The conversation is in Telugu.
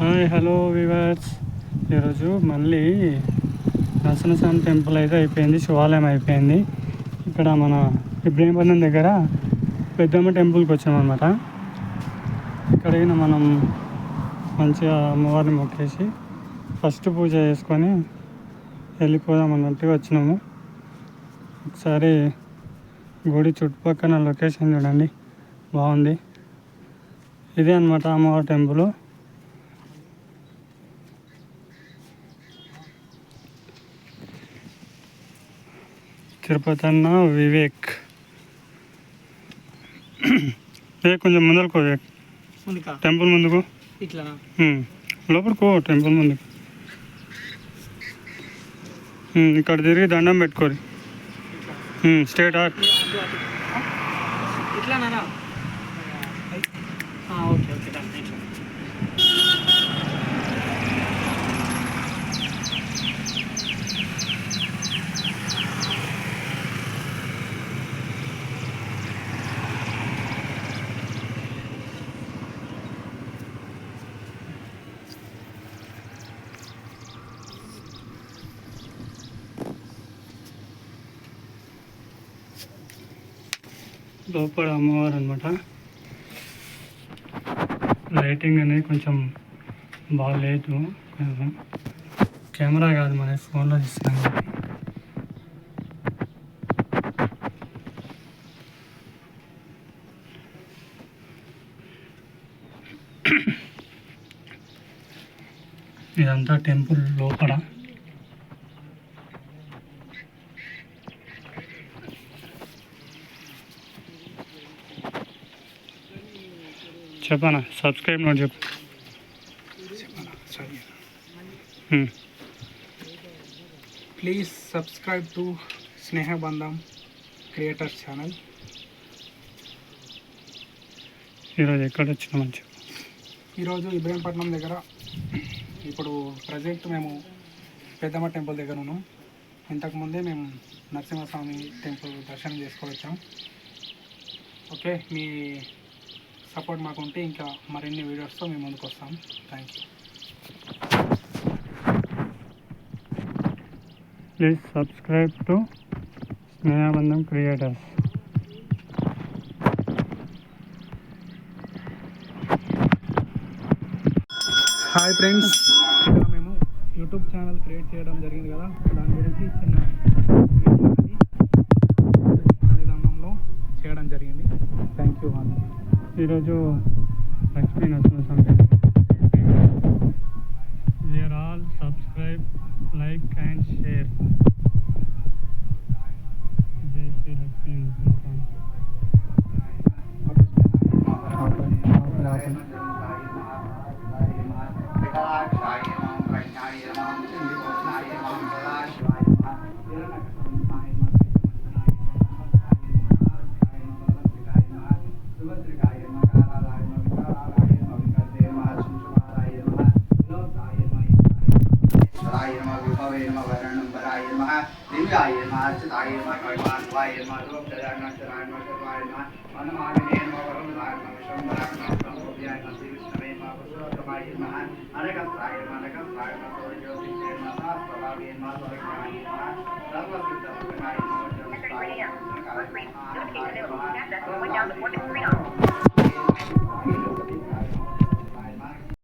Hi hello viewers. ఈరోజు మళ్ళీ నరసింహస్వామి టెంపుల్ అయితే అయిపోయింది శివాలయం అయిపోయింది. ఇక్కడ మన ఇబ్రహీంపట్నం దగ్గర పెద్దమ్మ టెంపుల్కి వచ్చామన్నమాట. ఇక్కడికి మనం మంచిగా అమ్మవారిని మొక్కేసి ఫస్ట్ పూజ చేసుకొని వెళ్ళిపోదాం అన్నట్టుగా వచ్చినాము. ఒకసారి గుడి చుట్టుపక్కల లొకేషన్ చూడండి. బాగుంది. ఇదే అనమాట అమ్మవారి టెంపుల్. తిరుపతి అన్న వివేక్. ఏ కొంచెం ముందరకు వివేక్. టెంపుల్ ముందుకు. ఇట్లా. లోపలికో టెంపుల్ ముందుకు. ఇక్కడ తిరిగి దండం పెట్టుకోరి. ఉమ్, స్ట్రేట్ ఆర్. ఇట్లా ఓకే ఓకే లోపల అమ్మవారు అనమాట లైటింగ్ అనేది కొంచెం బాగాలేదు కొంచెం కెమెరా కాదు మన ఫోన్లో తీస్తున్నాం ఇదంతా టెంపుల్ లోపల. చెప్పనా? సబ్స్క్రైబ్ నోట్ చెప్పు. Please subscribe to Snehabandham creators channel ఈరోజు ఎక్కడ వచ్చినామని చెప్పు ఈరోజు ఇబ్రహీంపట్నం దగ్గర ఇప్పుడు ప్రజెంట్ మేము పెద్దమ్మ టెంపుల్ దగ్గర ఉన్నాం. ఇంతకుముందే మేము నరసింహస్వామి టెంపుల్ దర్శనం చేసుకొచ్చాం ఓకే మీ సపోర్ట్ మాకు ఉంటే ఇంకా మరిన్ని వీడియోస్తో మేము ముందుకు వస్తాం. Thank you please subscribe to Snehabandham creators hi friends ఇక్కడ మేము యూట్యూబ్ ఛానల్ క్రియేట్ చేయడం జరిగింది కదా. దాని గురించి చిన్న ఈరోజు Lakshmi Narasimhaswamy we are all subscribe like and share జై శ్రీ లక్ష్మీ నరసింహస్వామి विष्णवे नम वर्णंबराय नम दिव्याय नम अर्चिताय नम कविमान्वाय नम ध्रुवचरणाचराय नम सर्वाय नम मनमाविने नम वरुणवाय नम शंभराय नम प्रभोभ्याय नम श्रीविष्णवे नम, पुरुषोत्तमाय नम, अनकत्राय नम अनकत्राय नम सूर्यज्योतिषे नम सहस्रभागे नम स्वर्गाय नम सर्वसिद्धभूताय नम सर्वसिद्धभूताय नम